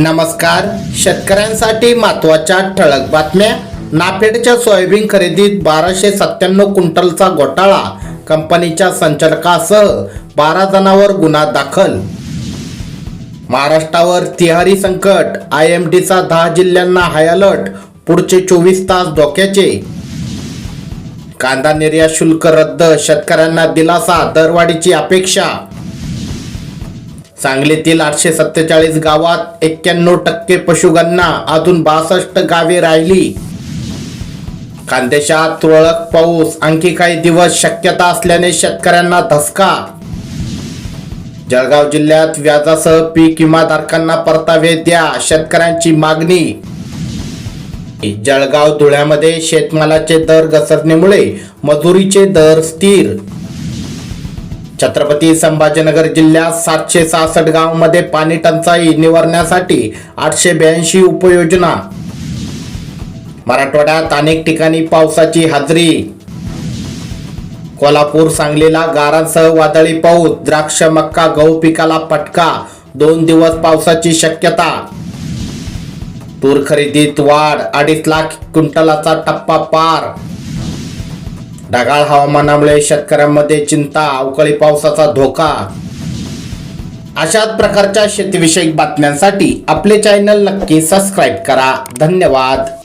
नमस्कार. शेतकऱ्यांसाठी महत्त्वाच्या ठळक बातम्या. नाफेडच्या सोयाबीन खरेदीत बाराशे सत्त्याण्णव क्विंटलचा घोटाळा. कंपनीच्या संचालकासह बारा जणांवर गुन्हा दाखल. महाराष्ट्रावर तिहारी संकट. आय एम डीचा दहा जिल्ह्यांना हाय अलर्ट पुढचे चोवीस तास धोक्याचे. कांदा निर्यात शुल्क रद्द. शेतकऱ्यांना दिलासा दरवाढीची अपेक्षा. सांगलीतील आठशे सत्तेचाळीस गावात एक्क्याण्णव टक्के पशुगणना अजून बासष्ट गावे राहिली. खानदेशात तुरळक पाऊस आणखी काही दिवस शक्यता असल्याने शेतकऱ्यांना धसका. जळगाव जिल्ह्यात व्याजासह पीक विमाधारकांना परतावे द्या शेतकऱ्यांची मागणी. जळगाव धुळ्यामध्ये शेतमालाचे दर घसरणीमुळे मजुरीचे दर स्थिर. छत्रपती संभाजीनगर जिल्ह्यात सातशे सहासष्ट गावांमध्ये पाणी टंचाई निवारण्यासाठी आठशे ब्याऐंशी उपयोजना. मराठवाड्यात अनेक ठिकाणी पावसाची हजेरी. कोल्हापूर सांगलीला गारांसह वादळी पाऊस द्राक्ष मक्का गहू पिकाला फटका दोन दिवस पावसाची शक्यता. तूर खरेदीत वाढ अडीच लाख क्विंटलाचा टप्पा पार. ढगाळ हवामानामुळे शेतकऱ्यांमध्ये चिंता अवकाळी पावसाचा धोका. अशाच प्रकारच्या शेतीविषयक बातम्यांसाठी आपले चॅनल नक्की सबस्क्राईब करा. धन्यवाद.